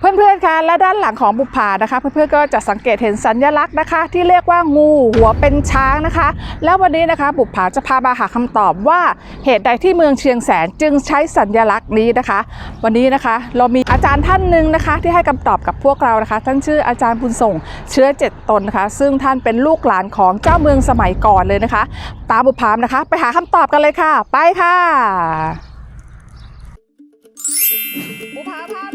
เพื่อนๆคะและด้านหลังของบุปผานะคะ เพื่อนๆก็จะสังเกตเห็นสัญลักษณ์นะคะ ที่เรียกว่างูหัวเป็นช้างนะคะ แล้ววันนี้นะคะ บุปผาจะพามาหาคำตอบว่าเหตุใดที่เมืองเชียงแสนจึงใช้สัญลักษณ์นี้นะคะ วันนี้นะคะ เรามีอาจารย์ท่านหนึ่งนะคะ ที่ให้คำตอบกับพวกเรานะคะ ท่านชื่ออาจารย์บุญส่งเชื้อเจ็ดตนนะคะ ซึ่งท่านเป็นลูกหลานของเจ้าเมืองสมัยก่อนเลยนะคะ ตามบุปผามนะคะ ไปหาคำตอบกันเลยค่ะ ไปค่ะบุพาพา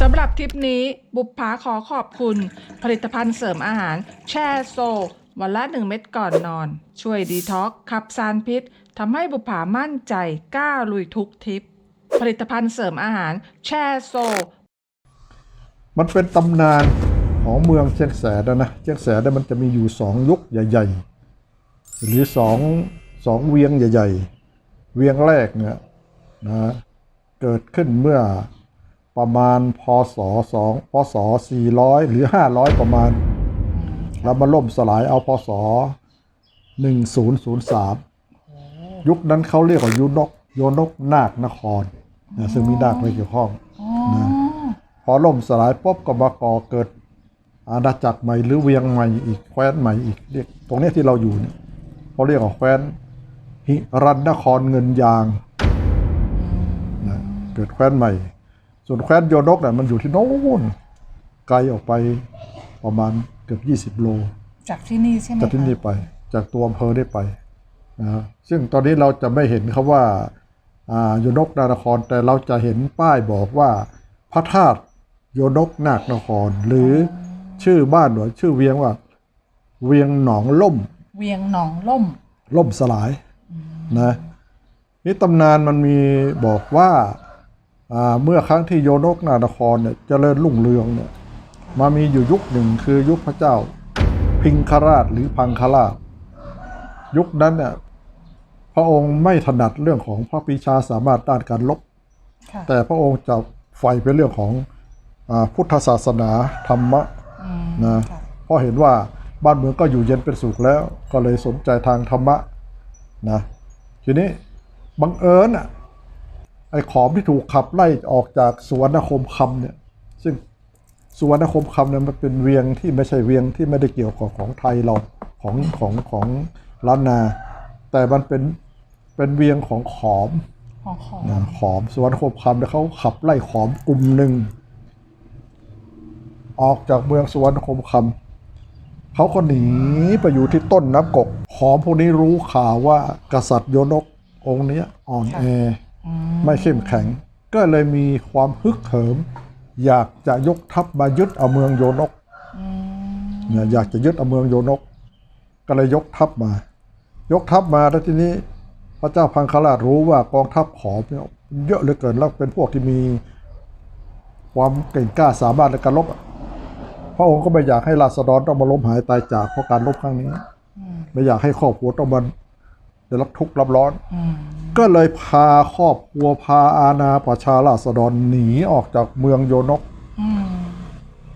สำหรับทริปนี้บุปผาขอขอบคุณ ผลิตภัณฑ์เสริมอาหาร แช่โซ วันละ 1 เม็ดก่อนนอน ช่วยดีท็อกซ์ขับสารพิษทำให้บุปผามั่นใจกล้าลุยทุกทริป ผลิตภัณฑ์เสริมอาหาร แช่โซ มันเป็นตำนานของเมืองเชียงแสนนะนะเชียงแสนเนี่ยมันจะมีอยู่สองยุคใหญ่ ๆ หรือสองสองเวียงใหญ่ ๆ เวียงแรกเนี่ยนะ เกิดขึ้นเมื่อประมาณพศสองพศ 400 หรือ 500 ประมาณ แล้วมาล่มสลายเอาพศ 1003 ยุคนั้นเขาเรียกว่ายุนกโยนกนาคนครนะซึ่งมีนาคไม่เกี่ยวข้องนะพอล่มสลายปุ๊บก็มาก่อเกิดอาณาจักรใหม่หรือเวียงใหม่อีกแคว้นใหม่อีกเรียกตรงนี้ที่เราอยู่เนี่ยเขาเรียกว่าแคว้นหิรันนครเงินยาง เกิดแคว้นใหม่ ส่วนแคว้นโยนกเนี่ยมันอยู่ที่โน้นไกลออกไปประมาณเกือบ 20 โล จากที่นี่ใช่ไหมจากที่นี่ไป จากตัวอำเภอได้ไปนะฮะซึ่งตอนนี้เราจะไม่เห็นคำว่าอ่าโยนกนานคร แต่เราจะเห็นป้ายบอกว่า พระธาตุโยนกนาคนคร หรือชื่อบ้านหรือชื่อเวียงว่า เวียงหนองล่ม เวียงหนองล่ม ล่มสลายนะนี่ตำนานมันมีบอกว่าอ่า เมื่อครั้งที่โยนกนานครเนี่ยเจริญรุ่งเรืองเนี่ยมามีอยู่ยุคหนึ่งคือยุคพระเจ้า พิงคราชหรือพังคราช ยุคนั้นเนี่ยพระองค์ไม่ถนัดเรื่องของพระปรีชาสามารถด้านการลบค่ะแต่พระองค์จะใฝ่เป็นเรื่องของอาพุทธศาสนาธรรมะอืมนะค่ะเพราะเห็นว่าบ้านเมืองก็อยู่เย็นเป็นสุขแล้ว ก็เลยสนใจทางธรรมะนะทีนี้บังเอิญอะไอ้ ขอมที่ถูกขับไล่ออกจากสุวรรณคมคำเนี่ย ซึ่งสุวรรณคมคำเนี่ยมันเป็นเวียงที่ไม่ใช่เวียงที่ไม่ได้เกี่ยวกับของไทยเราของของของล้านนา แต่มันเป็นเป็นเวียงของขอมของของนะขอมสวนโคบคำเนี่ยเขาขับไล่ขอมกลุ่มหนึ่ง ออกจากเมืองสวนคมคำเขาก็หนีไปอยู่ที่ต้นน้ำกก ขอมพวกนี้รู้ข่าวว่ากษัตริย์โยนกองค์เนี้ยอ่อนแออืม ไม่เข้มแข็ง ก็เลยมีความฮึกเหิม อยากจะยกทัพมายึดเอาเมืองโยนกอืมเนี่ยอยากจะยึดเอาเมืองโยนก ก็เลยยกทัพมา ยกทัพมาแล้วทีนี้ พระเจ้าพังคราชรู้ว่ากองทัพขอมเนี่ยเยอะเหลือเกินแล้วเป็นพวกที่มีความเก่งกล้าสามารถในการรบอะพระองค์ก็ไม่อยากให้ราษฎรต้องมาล้มหายตายจากเพราะการรบครั้งนี้ ไม่อยากให้ครอบครัวต้องมาได้รับทุกข์รับร้อนอืม ก็เลยพาครอบครัวพาอาณาประชาราษฎรหนีออกจากเมืองโยนก อืม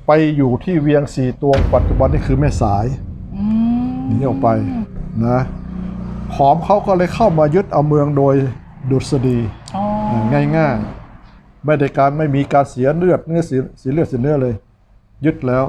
ไปอยู่ที่เวียงสีตวงปัจจุบันนี่คือแม่สาย อืมหนีออกไปนะขอมเขาก็เลยเข้ามายึดเอาเมืองโดยดุษฎีอ๋อง่ายๆไม่ได้การไม่มีการเสียเลือดเนื้อเสียเสียเลือดเสียเนื้อเลย ยึดแล้ว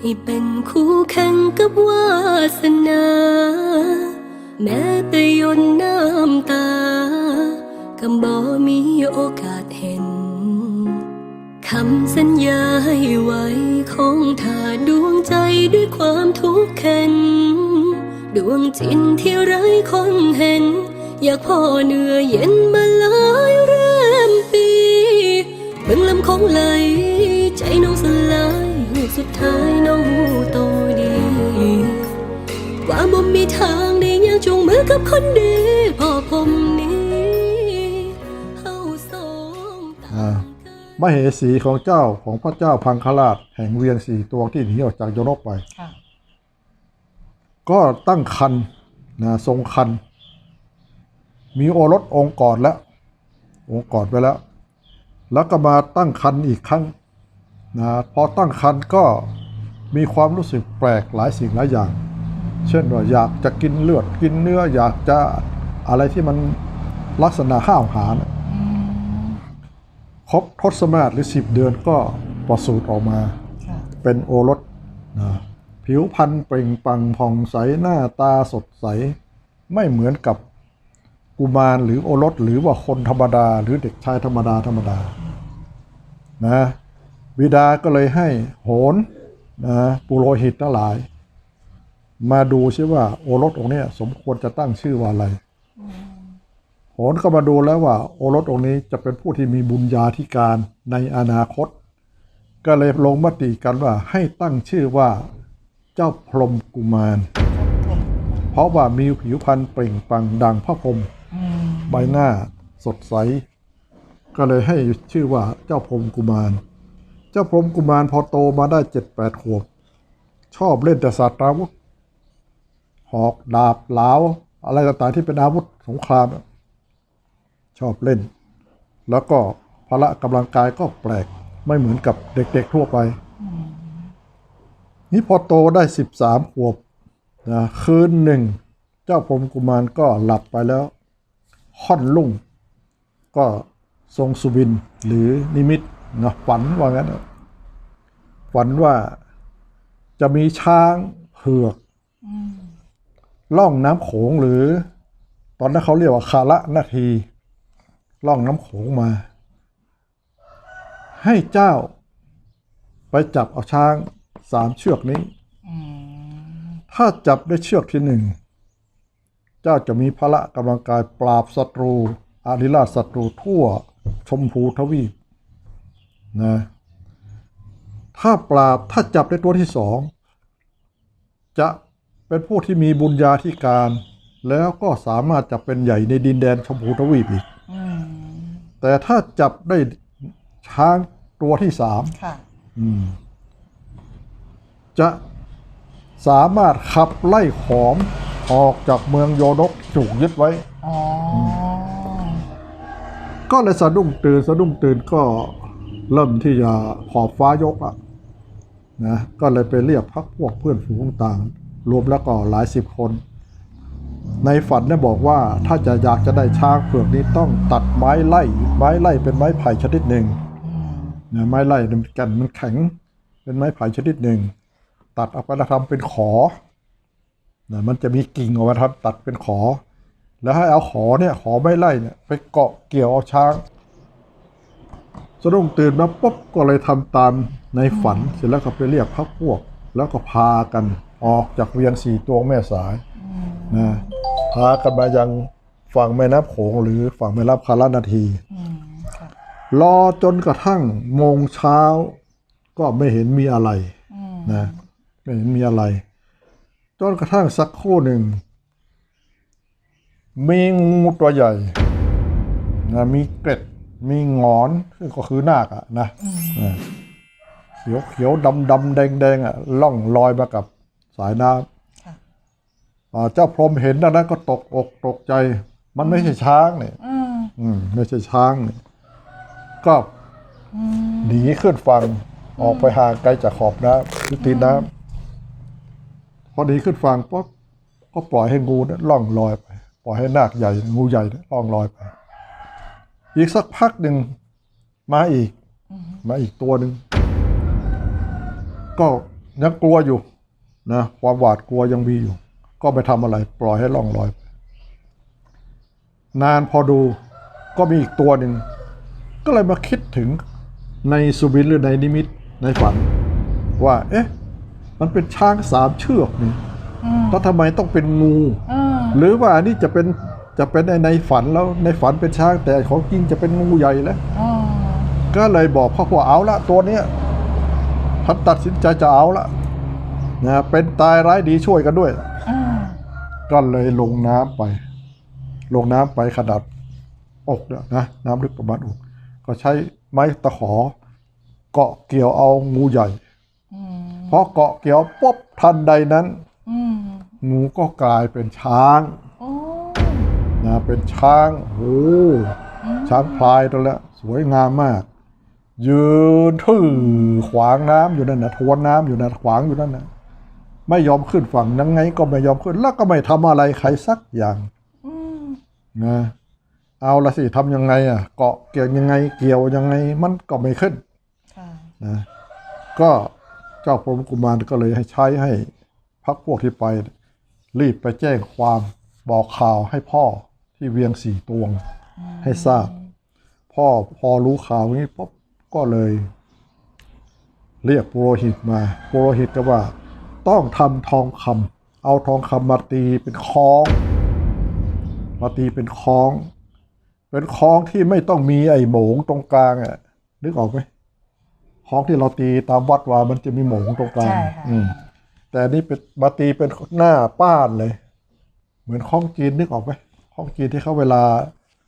ให้เป็นคู่แข่งกับวาสนา แม้แต่หยนน้ำตา ก็บ่มีโอกาสเห็น คำสัญญาให้ไว้ของเธอดวงใจด้วยความทุกข์เข็น ดวงจิตที่ไร้คนเห็น อยากพ่อเหนื่อเย็นมาหลายเรื่มปีเบิ่งลำคงไหลใจน้องสลาย ท้ายน้องหูโตดี ว่าบ่มีทางได้ยังจูงมือกับคนดีพอผมนี้เฮาสองต่างกันมเหสีของเจ้าของพระเจ้าพังคราช แห่งเวียงสี่ตัวที่หนีออกจากโยนกไป ค่ะ ก็ตั้งคันนะทรงคัน มีโอรสองค์ก่อนแล้ว องค์ก่อนไปแล้ว แล้วก็มาตั้งคันอีกครั้ง นะพอตั้งคันก็มีความรู้สึกแปลกหลายสิ่งหลายอย่าง เช่นว่าอยากจะกินเลือดกินเนื้ออยากจะอะไรที่มันลักษณะห้าวหาญครบทศมาศหรือสิบเดือนก็ประสูติออกมาค่ะเป็นโอรสนะผิวพรรณเปล่งปลังผ่องใสหน้าตาสดใส ไม่เหมือนกับกุมารหรือโอรสหรือว่าคนธรรมดา หรือเด็กชายธรรมดาธรรมดานะ บิดาก็เลยให้โหนนะปุโรหิตทั้งหลาย มาดูซิว่าโอรสองค์นี้สมควรจะตั้งชื่อว่าอะไร โหนก็มาดูแล้วว่า โอรสองค์นี้จะเป็นผู้ที่มีบุญญาธิการในอนาคต ก็เลยลงมติกันว่าให้ตั้งชื่อว่าเจ้าพรมกุมาร เพราะว่ามีผิวพรรณเปล่งปลังดังพระพรมใบหน้าสดใส ก็เลยให้ชื่อว่าเจ้าพรมกุมาร เจ้าพรมกุมารพอโตมาได้เจ็ดแปดขวบ ชอบเล่นแต่ศาสตราวุธหอกดาบเหลาอะไรต่างๆที่เป็นอาวุธสงคราม ชอบเล่น แล้วก็พละกำลังกายก็แปลกไม่เหมือนกับเด็กๆทั่วไป นี่พอโตได้สิบสามขวบนะคืนหนึ่ง เจ้าพรมกุมารก็หลับไปแล้วค่อนลุ่ง ก็ทรงสุบินหรือนิมิต นะฝันว่างั้นนะฝันว่าจะมีช้างเผือกล่องน้ำโขงหรือ ตอนนั้นเขาเรียกว่าคาระนาที ล่องน้ำโขงมา ให้เจ้า ไปจับเอาช้างสามเชือกนี้ถ้าจับได้เชือกที่หนึ่ง เจ้าจะมีพละกำลังกายปราบศัตรูอาริราชศัตรูทั่วชมพูทวีป นะถ้าปราบถ้าจับได้ตัวที่สองจะเป็นผู้ที่มีบุญญาธิการ แล้วก็สามารถจะเป็นใหญ่ในดินแดนชมพูทวีปอีกแต่ถ้าจับได้ช้างตัวที่สามค่ะจะสามารถขับไล่ขอมออกจากเมืองโยนกที่ถูกยึดไว้อ๋อก็เลยสะดุ้งตื่นสะดุ้งตื่นก็ เริ่มที่จะขอบฟ้ายกอะนะก็เลยไปเรียกพักพวกเพื่อนฝูงต่าง รวมแล้วก็หลายสิบคน ในฝันเนี่ยบอกว่าถ้าจะอยากจะได้ช้างเผือกนี้ต้องตัดไม้ไล่ไม้ไล่เป็นไม้ไผ่ชนิดหนึ่งนะไม้ไล่เนี่ยแกันมันแข็ง เป็นไม้ไผ่ชนิดหนึ่ง ตัดเอาไปทำเป็นขอนะมันจะมีกิ่งออกมาทำตัดเป็นขอ แล้วให้เอาขอเนี่ยขอไม้ไล่เนี่ยไปเกาะเกี่ยวเอาช้าง สะดุ้งตื่นมาปุ๊บก็เลยทำตามในฝันเสร็จแล้วก็ไปเรียกพักพวก แล้วก็พากันออกจากเวียงสี่ตัวแม่สายนะพากันมายังฝั่งแม่น้ำโขงหรือฝั่งแม่น้ำคารานาทีรอจนกระทั่งโมงเช้า ก็ไม่เห็นมีอะไรนะไม่เห็นมีอะไรจนกระทั่งสักครู่หนึ่ง มีงูตัวใหญ่นะมีเกร็ด มีหงอนซึ่งก็คือนาคอะนะนะเขียวเขียวดำดำแดงแดงอะล่องลอยมากับสายน้ค่ะำอ่าเจ้าพรหมเห็นดังนั้นก็ตกอกตกใจ มันไม่ใช่ช้างเนี่ยอืมอืมไม่ใช่ช้างเนี่ยก็หนีขึ้นฝั่งออกไปห่างไกลจากขอบน้ำคือตีนน้ำพอหนีขึ้นฝั่งปุ๊บก็ปล่อยให้งูเนี่ยล่องลอยไป ปล่อยให้นาคใหญ่ งูใหญ่เนี่ยล่องลอยไป อีกสักพักหนึ่งมาอีก มาอีกตัวหนึ่งก็ยังกลัวอยู่นะความหวาดกลัวยังมีอยู่ ก็ไม่ทำอะไร ปล่อยให้ล่องลอยไปนานพอดูก็มีอีกตัวหนึ่ง ก็เลยมาคิดถึงในสุบินหรือในนิมิตในฝัน ว่า เอ๊ะ มันเป็นช้างสามเชือกนี่แล้วทำไมต้องเป็นงูอืมหรือว่าอันนี้จะเป็น จะเป็นในในฝันแล้วในฝันเป็นช้างแต่ของจริงจะเป็นงูใหญ่แล้วอ๋อก็เลยบอกพ่อพ่อเอาละตัวเนี้ยท่านตัดสินใจจะเอาละนะเป็นตายร้ายดีช่วยกันด้วยอืมก็เลยลงน้ำไป ลงน้ำไปขนาดอกเนี่ยนะน้ำลึกประมาณอกก็ใช้ไม้ตะขอ เกาะเกี่ยวเอางูใหญ่อืมพอเกาะเกี่ยวปุ๊บทันใดนั้นอืมงูก็กลายเป็นช้างโอ้ นะเป็นช้างโอ้ช้างพลายตัวละสวยงามมาก ยืนถือขวางน้ำอยู่นั่นนะทวนน้ำอยู่นั่นขวางอยู่นั่นนะไม่ยอมขึ้นฝั่งยังไง ก็ไม่ยอมขึ้น แล้วก็ไม่ทำอะไรใครสักอย่างอืมนะเอาละสิทำยังไงอะเกาะเกี่ยวยังไง เกี่ยวยังไง มันก็ไม่ขึ้นค่ะนะก็เจ้าพรหมกุมารก็เลยให้ใช้ให้พักพวกที่ไป รีบไปแจ้งความบอกข่าวให้พ่อ ที่เวียงสี่ตวงให้ทราบ พ่อพอรู้ข่าวนี้ปุ๊บก็เลย เรียกปุโรหิตมาปุโรหิตก็ว่า ต้องทำทองคำเอาทองคำมาตีเป็นคล้อง มาตีเป็นคล้อง เป็นคล้องที่ไม่ต้องมีไอ้โหมงตรงกลางอะนึกออกไหมคล้องที่เราตีตามวัดวามันจะมีโหมงตรงกลางใช่ค่ะอืมแต่อันนี่เป็นมาตีเป็นหน้าป้านเลย เหมือนคล้องจีนนึกออกไหม คล้องจีนที่เขาเวลา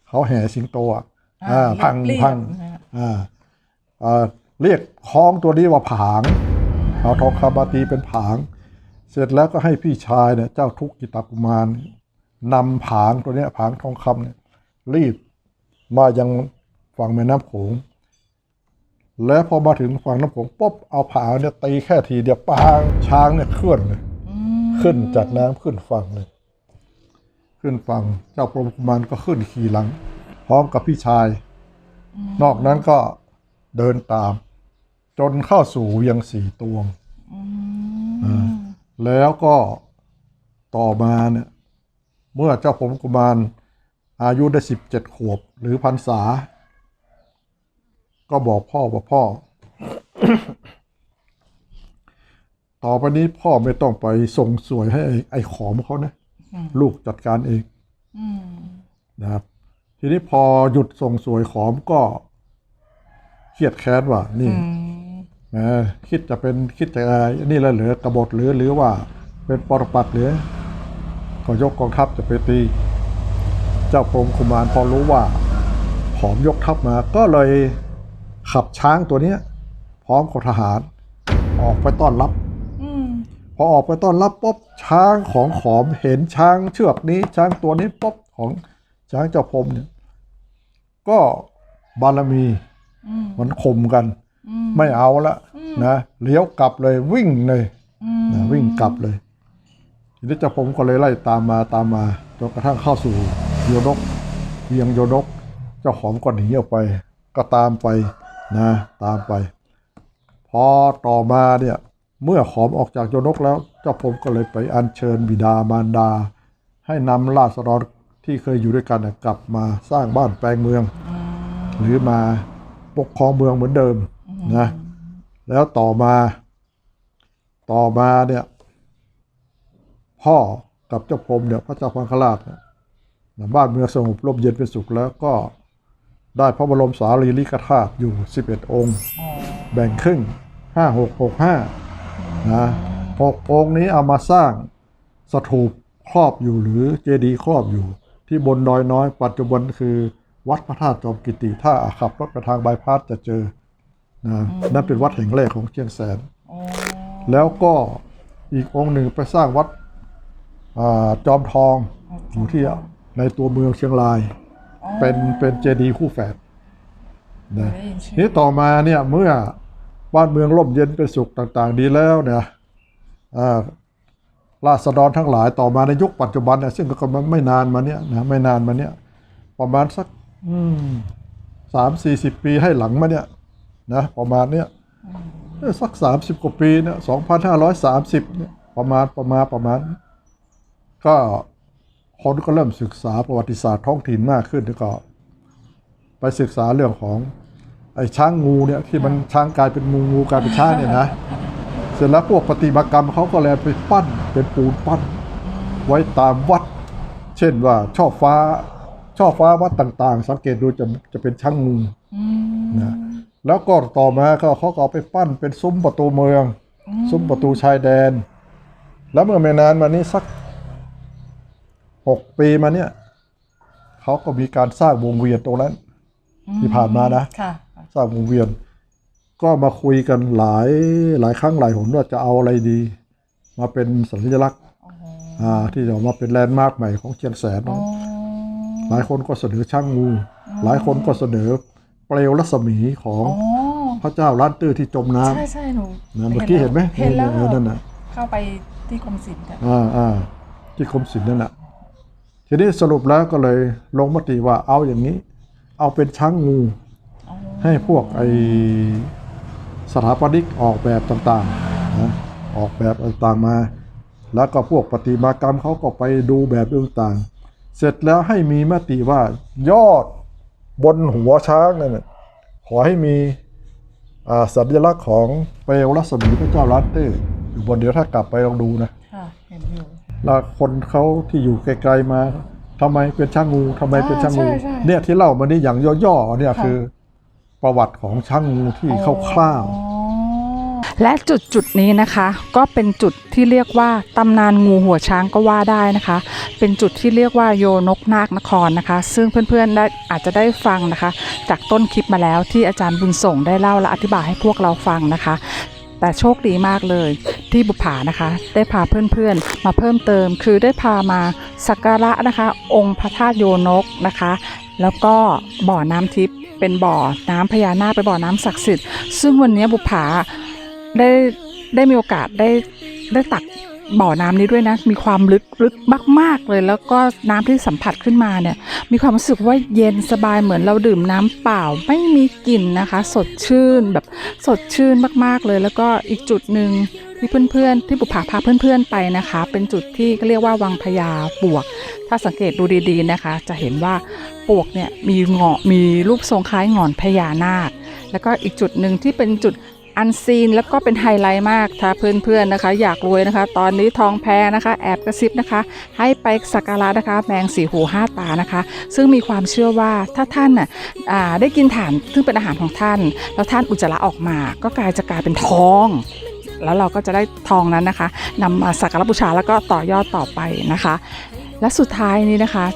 เขาแห่สิงโตอะอ่าพังเรียบพังๆนะอ่าอ่าเรียกคล้องตัวนี้ว่าผางเอาทองคำมาตีเป็นผาง เสร็จแล้วก็ให้พี่ชายเนี่ยเจ้าทุกกิตากุมารนำผางตัวเนี้ยผางทองคำเนี่ยรีบมายังฝั่งแม่น้ำโขงแล้วพอมาถึงฝั่งน้ำโขงปุ๊บเอาผางเนี่ยตีแค่ทีเดียวปางช้างเนี่ยเคลื่อนเลยอืมขึ้นจากน้ำขึ้นฝั่งเลย ขึ้นฝั่งเจ้าพรหมกุมารก็ขึ้นขี่หลัง พร้อมกับพี่ชาย นอกนั้นก็เดินตาม จนเข้าสู่เวียงสีตวงอืมแล้วก็ต่อมาเนี่ยเมื่อเจ้าพรหมกุมารอายุได้สิบเจ็ดขวบ หรือพรรษา ก็บอกพ่อว่าพ่อ ต่อไปนี้พ่อไม่ต้องไปส่งสวยให้ไอ้ไอ้ขอมเขานะ ลูกจัดการเองอืมนะครับ ทีนี้พอหยุดส่งสวยขอมก็เครียดแค้นว่า นี่อืมแหมคิดจะเป็นคิดจะอะไรนี่แล้วเหลือกบฏหรือหรือว่า เป็นปรปักษ์หรือก็ยกกองทัพจะไปตี เจ้าพรหมกุมารพอรู้ว่า ผอมยกทัพมา ก็เลยขับช้างตัวเนี้ยพร้อมกับทหาร ออกไปต้อนรับอืม พอออกไปต้อนรับปุ๊บช้างของขอมเห็นช้างเชือกนี้ช้างตัวนี้ปุ๊บของช้างเจ้าพรมเนี่ยก็บารมีมันข่มกันมไม่เอาละนะเลี้ยวกลับเลยวิ่งเลยนะวิ่งกลับเลยทีนี้เจ้าผมก็เลยไล่ตามมาตามมาจนกระทั่งเข้าสู่โยนกเวียงโยนก เจ้าของก็หนีออกไป ก็ตามไปนะตามไป พอต่อมาเนี่ย เมื่อขอมออกจากโยนกแล้ว เจ้าผมก็เลยไปอัญเชิญบิดามารดา ให้นำราษฎรที่เคยอยู่ด้วยกันน่ะกลับมาสร้างบ้านแปลงเมือง หรือมาปกครองเมืองเหมือนเดิมนะแล้วต่อมาต่อมาเนี่ยพ่อกับเจ้าพรหมเนี่ยพระเจ้าพังคราชเนี่ยบ้านเมืองสงบร่มเย็นเป็นสุขแล้วก็ได้พระบรมสารีริกธาตุอยู่ 11 องค์อ๋อแบ่งครึ่ง 5 6 6 5 นะหกองค์นี้เอามาสร้างสถูปครอบอยู่หรือเจดีย์ครอบอยู่ ที่บนดอยน้อย ปัจจุบันคือวัดพระธาตุจอมกิติถ้าขับรถไปทางบายพาสจะเจอนะนั่นเป็นวัดแห่งแรกของเชียงแสนอ๋อแล้วก็อีกองค์หนึ่งไปสร้างวัดอาจอมทองอยู่ที่ในตัวเมืองเชียงราย เป็นเป็นเจดีย์คู่แฝดนะได้ยินชื่อนี้ต่อมาเนี่ยเมื่อ บ้านเมืองร่มเย็นเป็นสุขต่าง ๆ ดีแล้วเนี่ยราษฎรทั้งหลายต่อมาในยุคปัจจุบันเนี่ยซึ่งก็ไม่นานมาเนี่ยนะไม่นานมาเนี่ยประมาณสักสามสี่สิบปีให้หลังมาเนี่ยนะประมาณเนี่ยสักสามสิบกว่าปีเนี่ยสองพันห้าร้อยสามสิบเนี่ยประมาณประมาณประมาณ ก็คนก็เริ่มศึกษาประวัติศาสตร์ท้องถิ่นมากขึ้นแล้วก็ ไปศึกษาเรื่องของ ไอ้ช้างงูเนี่ยที่มันช้างกลายเป็นงูงูกลายเป็นช้างเนี่ยนะเสร็จแล้วพวกปฏิมากรรมเขาก็เลยไปปั้นเป็นปูนปั้น ไว้ตามวัด เช่นว่าช่อฟ้าช่อฟ้าวัดต่างๆ สังเกตดูจะจะเป็นช้างงูอืมนะแล้วก็ต่อมาก็เขาก็เอาไปปั้นเป็นซุ้มประตูเมือง ซุ้มประตูชายแดน แล้วเมื่อไม่นานมานี้สักหกปีมาเนี่ยเขาก็มีการสร้างวงเวียนตรงนั้นที่ผ่านมานะค่ะ สร้างวงเวียน ก็มาคุยกันหลายหลายครั้งหลายหนว่าจะเอาอะไรดี มาเป็นสัญลักษณ์อ่าที่จะมาเป็นแลนด์มาร์คใหม่ของเชียงแสนเนอะหลายคนก็เสนอช่างงู หลายคนก็เสนอเปลวรัศมีของพระเจ้าล้านตื้อที่จมน้ใช่ใช่หนูำนะเมื่อกี้เห็นไหมเห็นแล้วออนั่นน่ะเข้าไปที่กรมศิลป์กันอ่าอ่าที่กรมศิลป์นั่นแหละทีนี้สรุปแล้วก็เลยลงมติว่าเอาอย่างนี้ เอาเป็นช้างงู ให้พวกไอสถาปนิกออกแบบต่างๆนะออกแบบต่างๆมา แล้วก็พวกประติมากรรมเขาก็ไปดูแบบต่างๆ เสร็จแล้วให้มีมติว่ายอดบนหัวช้างนั่นน่ะขอให้มีอ่าสัญลักษณ์ของเปลวรัศมีพระเจ้าลัตเต้อยู่บนเดี๋ยวถ้ากลับไปลองดูนะค่ะเห็นอยู่แล้วคนเขาที่อยู่ไกลๆมาทำไมเป็นช่างงูทำไมเป็นช่างงู เนี่ยที่เล่ามานี่อย่างย่อๆเนี่ยคือ ประวัติของช่างงูที่คร่าวและจุดจุดๆนี้นะคะ ก็เป็นจุดที่เรียกว่าตำนานงูหัวช้างก็ว่าได้นะคะ เป็นจุดที่เรียกว่าโยนกนาคนครนะคะ ซึ่งเพื่อนๆได้อาจจะได้ฟังนะคะ จากต้นคลิปมาแล้วที่อาจารย์บุญส่งได้เล่าและอธิบายให้พวกเราฟังนะคะแต่โชคดีมากเลยที่บุปผานะคะ ได้พาเพื่อนๆ มาเพิ่มเติม คือได้พามาสักการะนะคะ องค์พระธาตุโยนกนะคะ แล้วก็บ่อน้ำทิพย์ เป็นบ่อน้ำพญานาคเป็นบ่อน้ำศักดิ์สิทธิ์ซึ่งวันนี้บุปผาได้ได้มีโอกาสได้ได้ตักบ่อน้ำนี้ด้วยนะ มีความลึกลึกมาก ๆ เลย แล้วก็น้ำที่สัมผัสขึ้นมาเนี่ย มีความรู้สึกว่าเย็นสบายเหมือนเราดื่มน้ำเปล่า ไม่มีกลิ่นนะคะ สดชื่นแบบสดชื่นมาก ๆ เลย แล้วก็อีกจุดหนึ่ง ที่เพื่อนๆที่บุปผาพาเพื่อนๆไปนะคะ เป็นจุดที่เรียกว่าวังพญาปวก ถ้าสังเกตดูดีๆนะคะ จะเห็นว่าปวกเนี่ยมีเงาะมีรูปทรงคล้ายหงอนพญานาค แล้วก็อีกจุดหนึ่งที่เป็นจุดอันซีนแล้วก็เป็นไฮไลท์มากถ้าเพื่อนๆนะคะ อยากรวยนะคะ ตอนนี้ทองแพงนะคะ แอบกระซิบนะคะ ให้ไปสักการะนะคะแมงสีหูห้าตานะคะ ซึ่งมีความเชื่อว่าถ้าท่านน่ะได้กินถ่านซึ่งเป็นอาหารของท่าน แล้วท่านอุจจาระออกมา ก็กลายจะกลายเป็นทอง แล้วเราก็จะได้ทองนั้นนะคะนำมาสักการบูชาแล้วก็ต่อยอดต่อไปนะคะ และสุดท้ายนี้นะคะ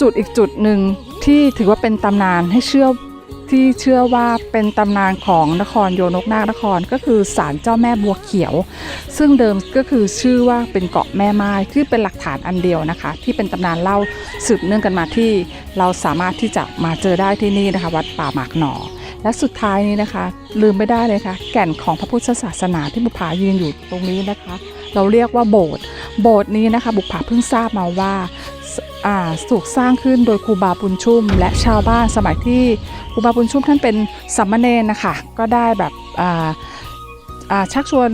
จุดอีกจุดหนึ่งที่ถือว่าเป็นตำนานให้เชื่อที่เชื่อว่าเป็นตำนานของนครโยนกนาคนครก็คือศาลเจ้าแม่บัวเขียว ซึ่งเดิมก็คือชื่อว่าเป็นเกาะแม่ไม้ที่เป็นหลักฐานอันเดียวนะคะ ที่เป็นตำนานเล่าสืบเนื่องกันมาที่ เราสามารถที่จะมาเจอได้ที่นี่นะคะ วัดป่าหมากหนอ และสุดท้ายนี้นะคะ ลืมไม่ได้เลยค่ะ แก่นของพระพุทธศาสนาที่บุปผายืนอยู่ตรงนี้นะคะ เราเรียกว่าโบสถ์โบสถ์นี้นะคะ บุปผาเพิ่งทราบมาว่าถูกสร้างขึ้นโดยครูบาบุญชุ่ม และชาวบ้านสมัยที่ครูบาบุญชุ่มท่านเป็นสัมมเนรนะคะก็ได้แบบชักชวน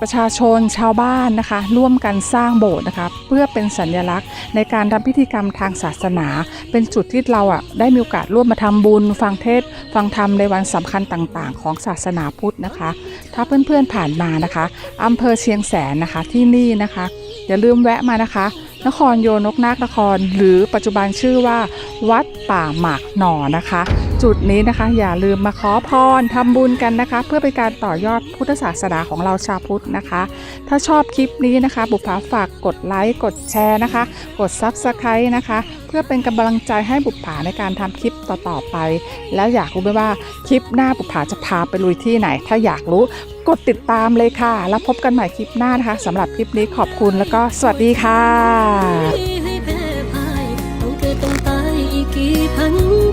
ประชาชนชาวบ้านนะคะ ร่วมกันสร้างโบสถ์นะคะเพื่อเป็นสัญลักษณ์ ในการทำพิธีกรรมทางศาสนา เป็นจุดที่เราอะได้มีโอกาสร่วมมาทำบุญ ฟังเทศ ฟังธรรมในวันสำคัญต่างๆ ของศาสนาพุทธนะคะ ถ้าเพื่อนๆผ่านมานะคะอำเภอเชียงแสนนะคะที่นี่นะคะ อย่าลืมแวะมานะคะ นครโยนกนาคนคร หรือปัจจุบันชื่อว่า วัดป่าหมากหน่อนะคะ จุดนี้นะคะ อย่าลืมมาขอพรทำบุญกันนะคะ เพื่อเป็นการต่อยอดพุทธศาสนาของเราชาวพุทธนะคะ ถ้าชอบคลิปนี้นะคะ บุปผาฝากกดไลค์กดแชร์นะคะ กด Subscribe นะคะ เพื่อเป็นกำลังใจให้บุปผาในการทำคลิปต่อๆไป แล้วอยากรู้ไหมว่าคลิปหน้าบุปผาจะพาไปลุยที่ไหน ถ้าอยากรู้กดติดตามเลยค่ะ แล้วพบกันใหม่คลิปหน้านะคะสำหรับคลิปนี้ขอบคุณแล้วก็สวัสดีค่ะ ต้อง